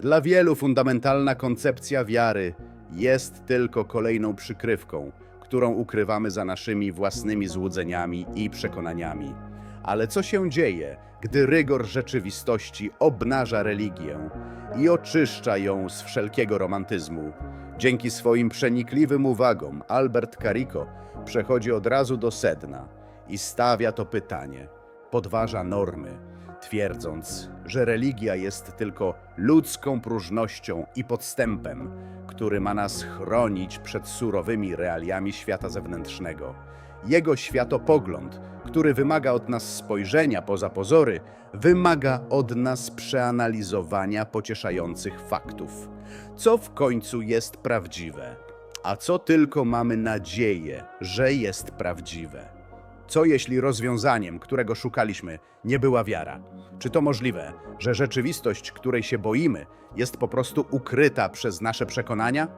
Dla wielu fundamentalna koncepcja wiary jest tylko kolejną przykrywką, którą ukrywamy za naszymi własnymi złudzeniami i przekonaniami. Ale co się dzieje, gdy rygor rzeczywistości obnaża religię i oczyszcza ją z wszelkiego romantyzmu? Dzięki swoim przenikliwym uwagom Albert Carico przechodzi od razu do sedna i stawia to pytanie, podważa normy, twierdząc, że religia jest tylko ludzką próżnością i podstępem, który ma nas chronić przed surowymi realiami świata zewnętrznego. Jego światopogląd, który wymaga od nas spojrzenia poza pozory, wymaga od nas przeanalizowania pocieszających faktów. Co w końcu jest prawdziwe, a co tylko mamy nadzieję, że jest prawdziwe. Co jeśli rozwiązaniem, którego szukaliśmy, nie była wiara? Czy to możliwe, że rzeczywistość, której się boimy, jest po prostu ukryta przez nasze przekonania?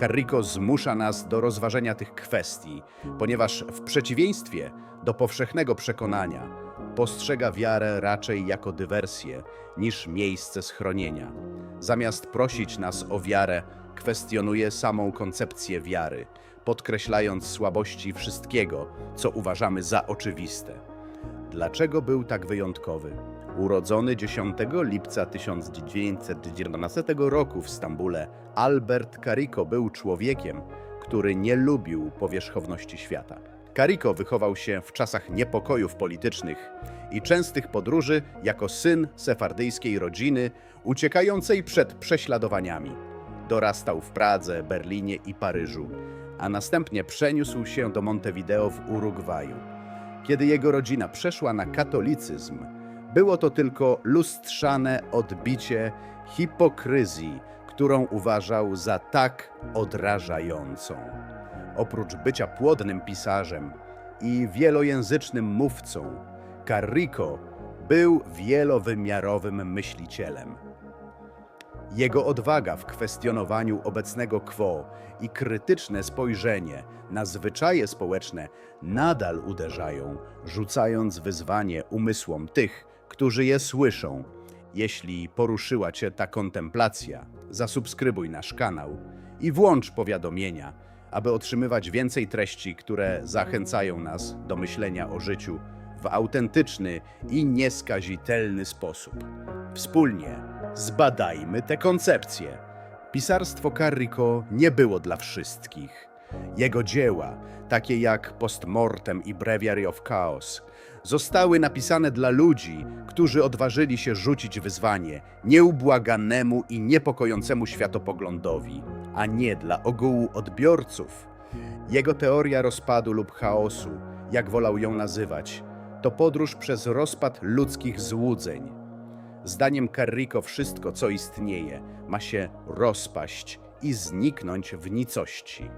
Carrico zmusza nas do rozważenia tych kwestii, ponieważ w przeciwieństwie do powszechnego przekonania postrzega wiarę raczej jako dywersję niż miejsce schronienia. Zamiast prosić nas o wiarę, kwestionuje samą koncepcję wiary, podkreślając słabości wszystkiego, co uważamy za oczywiste. Dlaczego był tak wyjątkowy? Urodzony 10 lipca 1919 roku w Stambule, Albert Carico był człowiekiem, który nie lubił powierzchowności świata. Carico wychował się w czasach niepokojów politycznych i częstych podróży jako syn sefardyjskiej rodziny uciekającej przed prześladowaniami. Dorastał w Pradze, Berlinie i Paryżu, a następnie przeniósł się do Montevideo w Urugwaju. Kiedy jego rodzina przeszła na katolicyzm, było to tylko lustrzane odbicie hipokryzji, którą uważał za tak odrażającą. Oprócz bycia płodnym pisarzem i wielojęzycznym mówcą, Carrico był wielowymiarowym myślicielem. Jego odwaga w kwestionowaniu obecnego quo i krytyczne spojrzenie na zwyczaje społeczne nadal uderzają, rzucając wyzwanie umysłom tych, którzy je słyszą. Jeśli poruszyła Cię ta kontemplacja, zasubskrybuj nasz kanał i włącz powiadomienia, aby otrzymywać więcej treści, które zachęcają nas do myślenia o życiu w autentyczny i nieskazitelny sposób. Wspólnie zbadajmy te koncepcje. Pisarstwo Carrico nie było dla wszystkich. Jego dzieła, takie jak Postmortem i Breviary of Chaos, zostały napisane dla ludzi, którzy odważyli się rzucić wyzwanie nieubłaganemu i niepokojącemu światopoglądowi, a nie dla ogółu odbiorców. Jego teoria rozpadu lub chaosu, jak wolał ją nazywać, to podróż przez rozpad ludzkich złudzeń. Zdaniem Carrico wszystko, co istnieje, ma się rozpaść i zniknąć w nicości.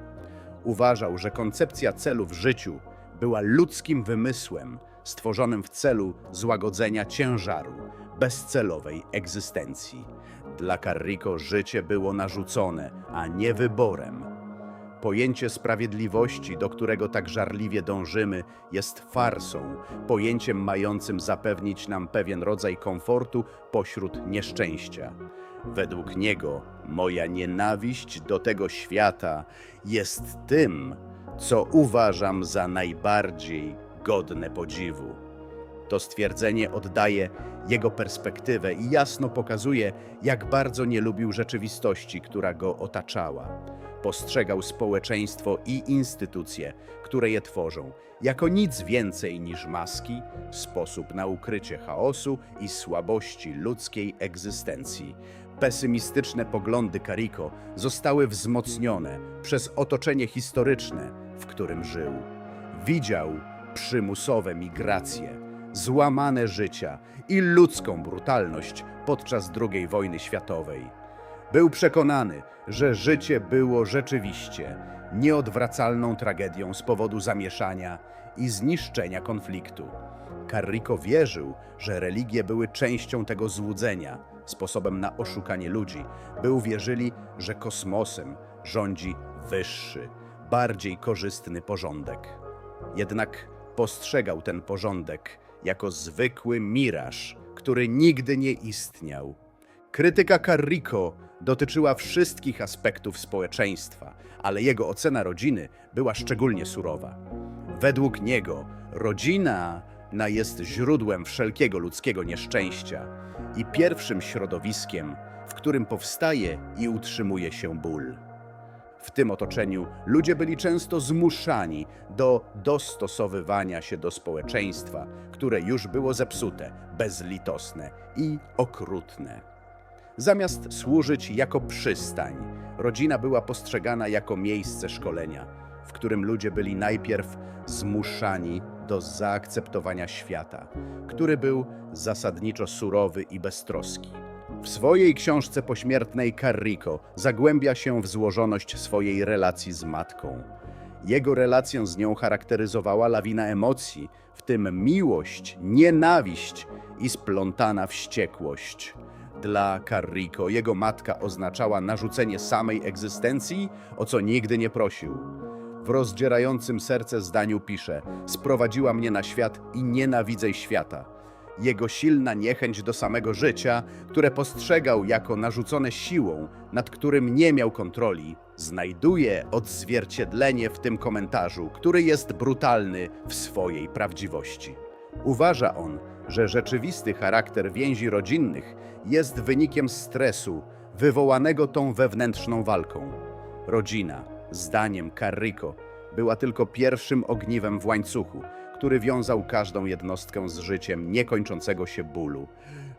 Uważał, że koncepcja celu w życiu była ludzkim wymysłem stworzonym w celu złagodzenia ciężaru bezcelowej egzystencji. Dla Carrico życie było narzucone, a nie wyborem. Pojęcie sprawiedliwości, do którego tak żarliwie dążymy, jest farsą, pojęciem mającym zapewnić nam pewien rodzaj komfortu pośród nieszczęścia. Według niego moja nienawiść do tego świata jest tym, co uważam za najbardziej godne podziwu. To stwierdzenie oddaje jego perspektywę i jasno pokazuje, jak bardzo nie lubił rzeczywistości, która go otaczała. Postrzegał społeczeństwo i instytucje, które je tworzą, jako nic więcej niż maski, sposób na ukrycie chaosu i słabości ludzkiej egzystencji. Pesymistyczne poglądy Carrico zostały wzmocnione przez otoczenie historyczne, w którym żył. Widział przymusowe migracje, złamane życia i ludzką brutalność podczas II wojny światowej. Był przekonany, że życie było rzeczywiście nieodwracalną tragedią z powodu zamieszania i zniszczenia konfliktu. Carrico wierzył, że religie były częścią tego złudzenia, sposobem na oszukanie ludzi, by uwierzyli, że kosmosem rządzi wyższy, bardziej korzystny porządek. Jednak postrzegał ten porządek jako zwykły miraż, który nigdy nie istniał. Krytyka Carrico dotyczyła wszystkich aspektów społeczeństwa, ale jego ocena rodziny była szczególnie surowa. Według niego rodzina na jest źródłem wszelkiego ludzkiego nieszczęścia i pierwszym środowiskiem, w którym powstaje i utrzymuje się ból. W tym otoczeniu ludzie byli często zmuszani do dostosowywania się do społeczeństwa, które już było zepsute, bezlitosne i okrutne. Zamiast służyć jako przystań, rodzina była postrzegana jako miejsce szkolenia, w którym ludzie byli najpierw zmuszani do zaakceptowania świata, który był zasadniczo surowy i beztroski. W swojej książce pośmiertnej Carrico zagłębia się w złożoność swojej relacji z matką. Jego relację z nią charakteryzowała lawina emocji, w tym miłość, nienawiść i splątana wściekłość. Dla Carrico jego matka oznaczała narzucenie samej egzystencji, o co nigdy nie prosił. W rozdzierającym serce zdaniu pisze: Sprowadziła mnie na świat i nienawidzę świata. Jego silna niechęć do samego życia, które postrzegał jako narzucone siłą, nad którym nie miał kontroli, znajduje odzwierciedlenie w tym komentarzu, który jest brutalny w swojej prawdziwości. Uważa on, że rzeczywisty charakter więzi rodzinnych jest wynikiem stresu wywołanego tą wewnętrzną walką. Rodzina, zdaniem Carrico, była tylko pierwszym ogniwem w łańcuchu, który wiązał każdą jednostkę z życiem niekończącego się bólu.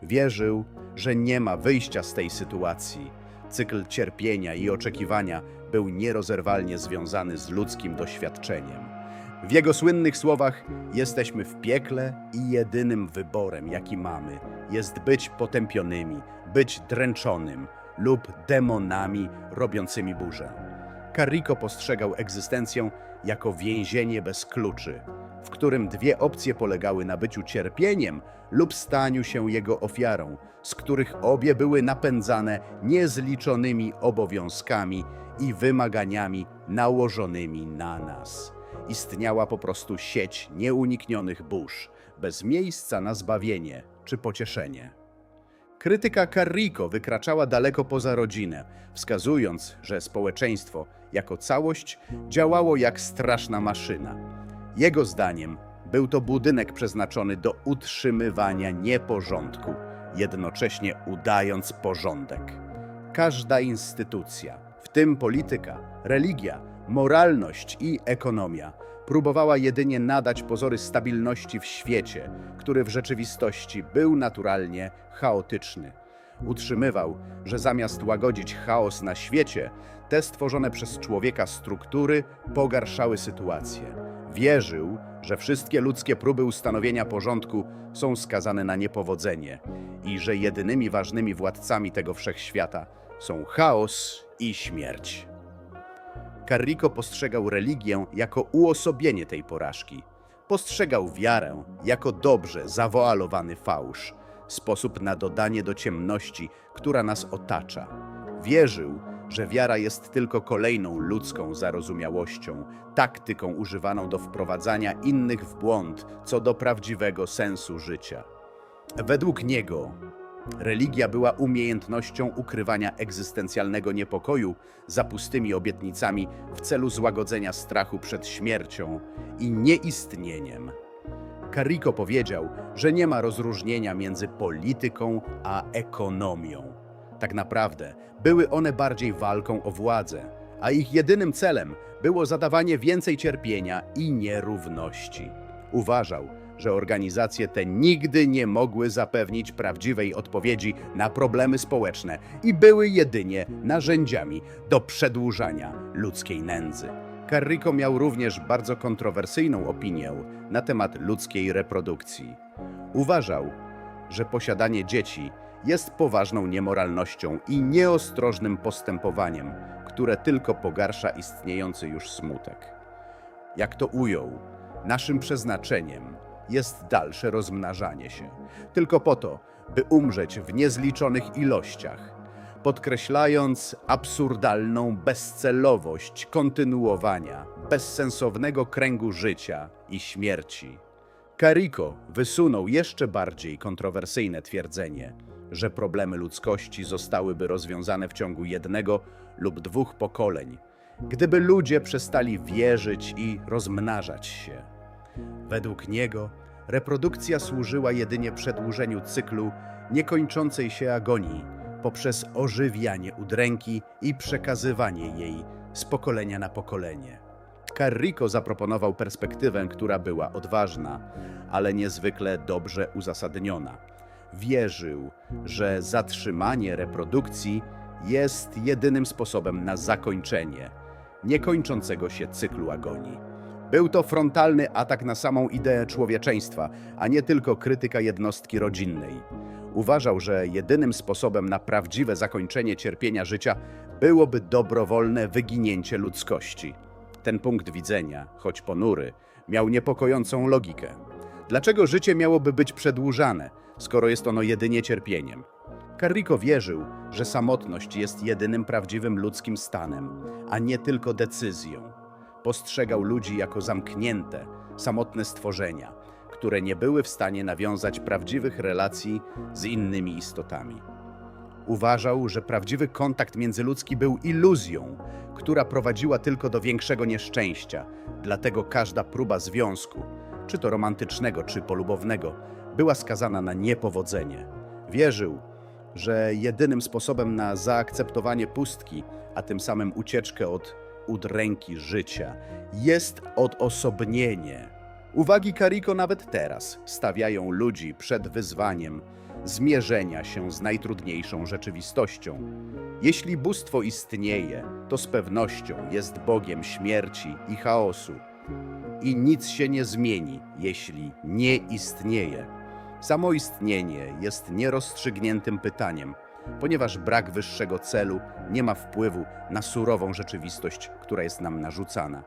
Wierzył, że nie ma wyjścia z tej sytuacji. Cykl cierpienia i oczekiwania był nierozerwalnie związany z ludzkim doświadczeniem. W jego słynnych słowach: Jesteśmy w piekle i jedynym wyborem, jaki mamy, jest być potępionymi, być dręczonym lub demonami robiącymi burzę. Carrico postrzegał egzystencję jako więzienie bez kluczy, w którym dwie opcje polegały na byciu cierpieniem lub staniu się jego ofiarą, z których obie były napędzane niezliczonymi obowiązkami i wymaganiami nałożonymi na nas. Istniała po prostu sieć nieuniknionych burz, bez miejsca na zbawienie czy pocieszenie. Krytyka Carrico wykraczała daleko poza rodzinę, wskazując, że społeczeństwo jako całość działało jak straszna maszyna. Jego zdaniem był to budynek przeznaczony do utrzymywania nieporządku, jednocześnie udając porządek. Każda instytucja, w tym polityka, religia, moralność i ekonomia, próbowała jedynie nadać pozory stabilności w świecie, który w rzeczywistości był naturalnie chaotyczny. Utrzymywał, że zamiast łagodzić chaos na świecie, te stworzone przez człowieka struktury pogarszały sytuację. Wierzył, że wszystkie ludzkie próby ustanowienia porządku są skazane na niepowodzenie i że jedynymi ważnymi władcami tego wszechświata są chaos i śmierć. Carrico postrzegał religię jako uosobienie tej porażki. Postrzegał wiarę jako dobrze zawoalowany fałsz, sposób na dodanie do ciemności, która nas otacza. Wierzył, że wiara jest tylko kolejną ludzką zarozumiałością, taktyką używaną do wprowadzania innych w błąd co do prawdziwego sensu życia. Według niego religia była umiejętnością ukrywania egzystencjalnego niepokoju za pustymi obietnicami w celu złagodzenia strachu przed śmiercią i nieistnieniem. Carrico powiedział, że nie ma rozróżnienia między polityką a ekonomią. Tak naprawdę były one bardziej walką o władzę, a ich jedynym celem było zadawanie więcej cierpienia i nierówności. Uważał, że organizacje te nigdy nie mogły zapewnić prawdziwej odpowiedzi na problemy społeczne i były jedynie narzędziami do przedłużania ludzkiej nędzy. Carrico miał również bardzo kontrowersyjną opinię na temat ludzkiej reprodukcji. Uważał, że posiadanie dzieci jest poważną niemoralnością i nieostrożnym postępowaniem, które tylko pogarsza istniejący już smutek. Jak to ujął, naszym przeznaczeniem jest dalsze rozmnażanie się, tylko po to, by umrzeć w niezliczonych ilościach, podkreślając absurdalną bezcelowość kontynuowania bezsensownego kręgu życia i śmierci. Carrico wysunął jeszcze bardziej kontrowersyjne twierdzenie. że problemy ludzkości zostałyby rozwiązane w ciągu jednego lub dwóch pokoleń, gdyby ludzie przestali wierzyć i rozmnażać się. Według niego reprodukcja służyła jedynie przedłużeniu cyklu niekończącej się agonii poprzez ożywianie udręki i przekazywanie jej z pokolenia na pokolenie. Carrico zaproponował perspektywę, która była odważna, ale niezwykle dobrze uzasadniona. Wierzył, że zatrzymanie reprodukcji jest jedynym sposobem na zakończenie niekończącego się cyklu agonii. Był to frontalny atak na samą ideę człowieczeństwa, a nie tylko krytyka jednostki rodzinnej. Uważał, że jedynym sposobem na prawdziwe zakończenie cierpienia życia byłoby dobrowolne wyginięcie ludzkości. Ten punkt widzenia, choć ponury, miał niepokojącą logikę. Dlaczego życie miałoby być przedłużane, skoro jest ono jedynie cierpieniem? Carrico wierzył, że samotność jest jedynym prawdziwym ludzkim stanem, a nie tylko decyzją. Postrzegał ludzi jako zamknięte, samotne stworzenia, które nie były w stanie nawiązać prawdziwych relacji z innymi istotami. Uważał, że prawdziwy kontakt międzyludzki był iluzją, która prowadziła tylko do większego nieszczęścia. Dlatego każda próba związku, czy to romantycznego, czy polubownego, była skazana na niepowodzenie. Wierzył, że jedynym sposobem na zaakceptowanie pustki, a tym samym ucieczkę od udręki życia, jest odosobnienie. Uwagi Kariko nawet teraz stawiają ludzi przed wyzwaniem zmierzenia się z najtrudniejszą rzeczywistością. Jeśli bóstwo istnieje, to z pewnością jest Bogiem śmierci i chaosu. I nic się nie zmieni, jeśli nie istnieje. Samo istnienie jest nierozstrzygniętym pytaniem, ponieważ brak wyższego celu nie ma wpływu na surową rzeczywistość, która jest nam narzucana.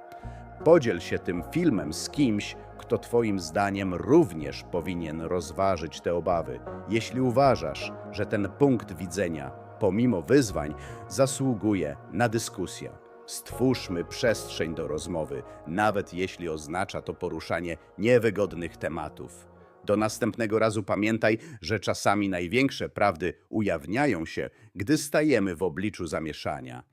Podziel się tym filmem z kimś, kto Twoim zdaniem również powinien rozważyć te obawy, jeśli uważasz, że ten punkt widzenia, pomimo wyzwań, zasługuje na dyskusję. Stwórzmy przestrzeń do rozmowy, nawet jeśli oznacza to poruszanie niewygodnych tematów. Do następnego razu pamiętaj, że czasami największe prawdy ujawniają się, gdy stajemy w obliczu zamieszania.